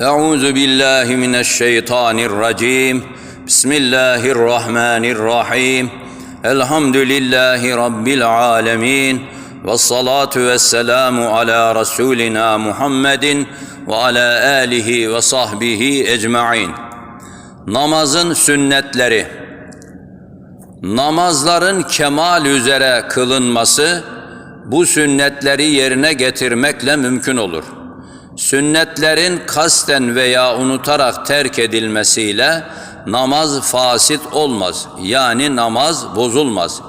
Euzu billahi mineşşeytanirracim. Bismillahirrahmanirrahim. Elhamdülillahi rabbil alamin. Ve salatu ve selamu ala rasulina Muhammedin ve ala alihi ve sahbihi ecmain. Namazın sünnetleri. Namazların kemal üzere kılınması bu sünnetleri yerine getirmekle mümkün olur.'' Sünnetlerin kasten veya unutarak terk edilmesiyle namaz fasit olmaz. Yani namaz bozulmaz.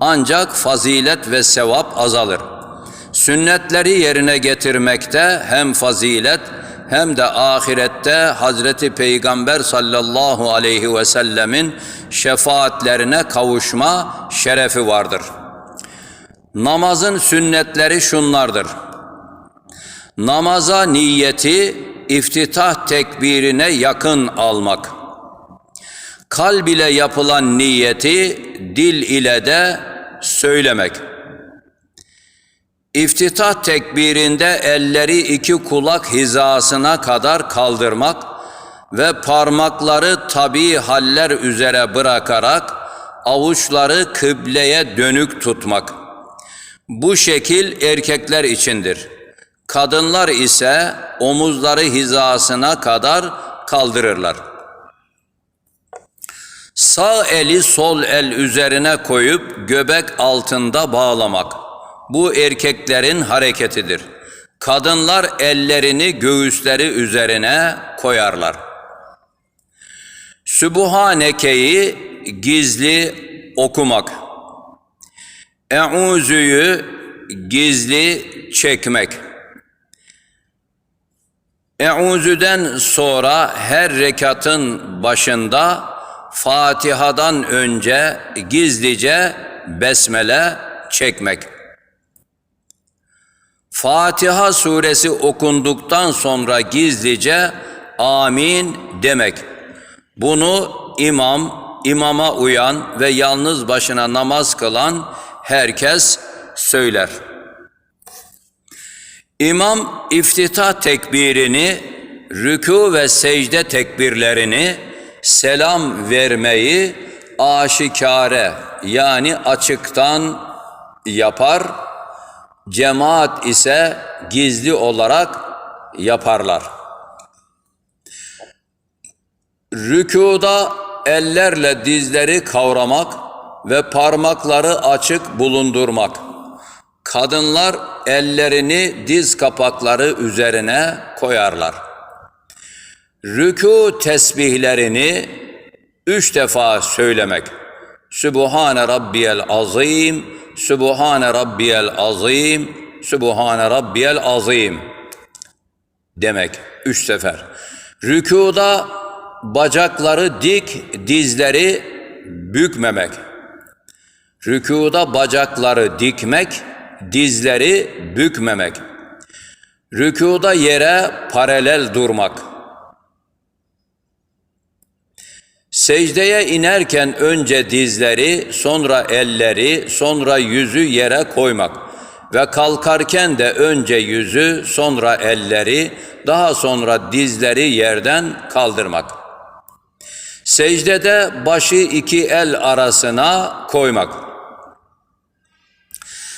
Ancak fazilet ve sevap azalır. Sünnetleri yerine getirmekte hem fazilet hem de ahirette Hazreti Peygamber sallallahu aleyhi ve sellemin şefaatlerine kavuşma şerefi vardır. Namazın sünnetleri şunlardır. Namaza niyeti iftitah tekbirine yakın almak. Kalb ile yapılan niyeti dil ile de söylemek. İftitah tekbirinde elleri iki kulak hizasına kadar kaldırmak ve parmakları tabi haller üzere bırakarak avuçları kıbleye dönük tutmak. Bu şekil erkekler içindir. Kadınlar ise omuzları hizasına kadar kaldırırlar. Sağ eli sol el üzerine koyup göbek altında bağlamak. Bu erkeklerin hareketidir. Kadınlar ellerini göğüsleri üzerine koyarlar. Sübhaneke'yi gizli okumak. Eûzü'yü gizli çekmek. Eûzü'den sonra her rekatın başında Fatiha'dan önce gizlice besmele çekmek. Fatiha suresi okunduktan sonra gizlice amin demek. Bunu imam, imama uyan ve yalnız başına namaz kılan herkes söyler. İmam iftitah tekbirini, rükû ve secde tekbirlerini, selam vermeyi aşikare yani açıktan yapar, cemaat ise gizli olarak yaparlar. Rükuda ellerle dizleri kavramak ve parmakları açık bulundurmak. Kadınlar ellerini diz kapakları üzerine koyarlar. Rükû tesbihlerini üç defa söylemek. Sübhane Rabbiyel Azim, Sübhane Rabbiyel Azim, Sübhane Rabbiyel Azim demek üç sefer. Rükuda bacakları dik, dizleri bükmemek. Rükuda bacakları dikmek, dizleri bükmemek. Rükuda yere paralel durmak. Secdeye inerken önce dizleri, sonra elleri, sonra yüzü yere koymak ve kalkarken de önce yüzü, sonra elleri, daha sonra dizleri yerden kaldırmak. Secdede başı iki el arasına koymak.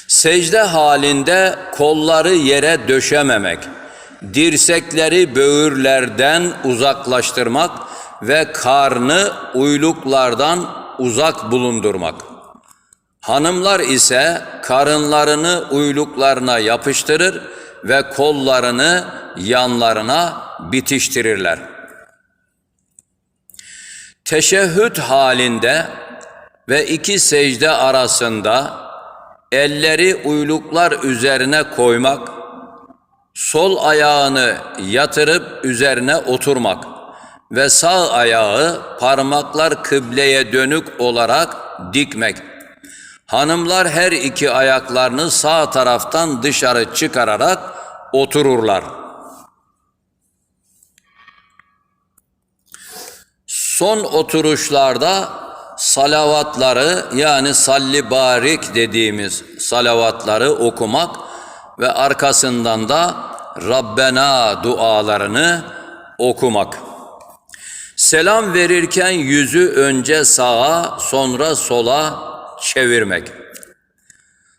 Secde halinde kolları yere döşememek, dirsekleri böğürlerden uzaklaştırmak ve karnı uyluklardan uzak bulundurmak. Hanımlar ise karınlarını uyluklarına yapıştırır ve kollarını yanlarına bitiştirirler. Teşehhüd halinde ve iki secde arasında elleri uyluklar üzerine koymak, sol ayağını yatırıp üzerine oturmak ve sağ ayağı parmaklar kıbleye dönük olarak dikmek. Hanımlar her iki ayaklarını sağ taraftan dışarı çıkararak otururlar. Son oturuşlarda salavatları yani salli barik dediğimiz salavatları okumak ve arkasından da Rabbena dualarını okumak. Selam verirken yüzü önce sağa sonra sola çevirmek.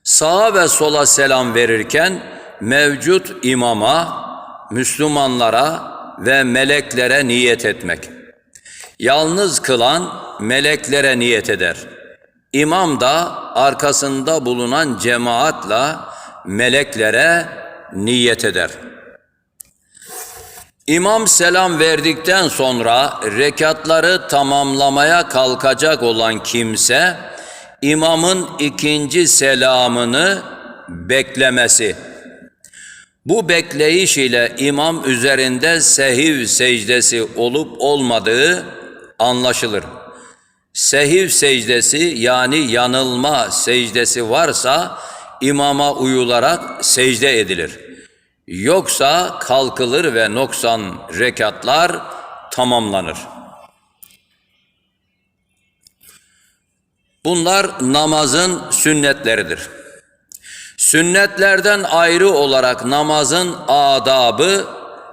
Sağa ve sola selam verirken mevcut imama, Müslümanlara ve meleklere niyet etmek. Yalnız kılan meleklere niyet eder. İmam da arkasında bulunan cemaatla meleklere niyet eder. İmam selam verdikten sonra rekatları tamamlamaya kalkacak olan kimse imamın ikinci selamını beklemesi. Bu bekleyiş ile imam üzerinde sehiv secdesi olup olmadığı anlaşılır. Sehiv secdesi yani yanılma secdesi varsa imama uyularak secde edilir. Yoksa kalkılır ve noksan rekatlar tamamlanır. Bunlar namazın sünnetleridir. Sünnetlerden ayrı olarak namazın adabı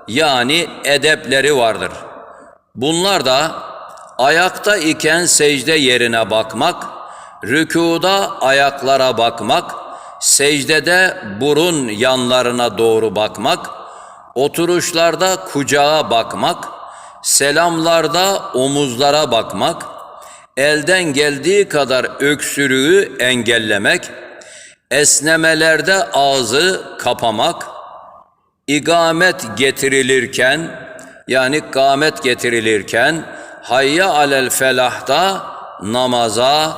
yani edepleri vardır. Bunlar da ayakta iken secde yerine bakmak, rükuda ayaklara bakmak, secdede burun yanlarına doğru bakmak, oturuşlarda kucağa bakmak, selamlarda omuzlara bakmak, elden geldiği kadar öksürüğü engellemek, esnemelerde ağzı kapamak, igamet getirilirken yani kâmet getirilirken hayya alel felahta namaza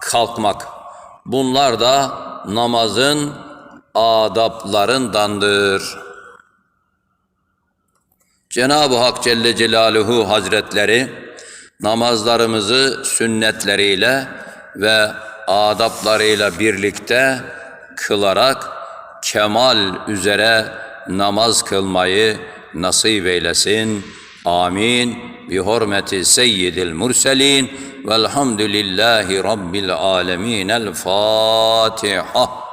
kalkmak. Bunlar da namazın adaplarındandır. Cenab-ı Hak Celle Celaluhu Hazretleri namazlarımızı sünnetleriyle ve adaplarıyla birlikte kılarak kemal üzere namaz kılmayı nasip eylesin. Amin. Bi hurmeti seyyidil murselin velhamdülillahi rabbil alemin. El Fatiha.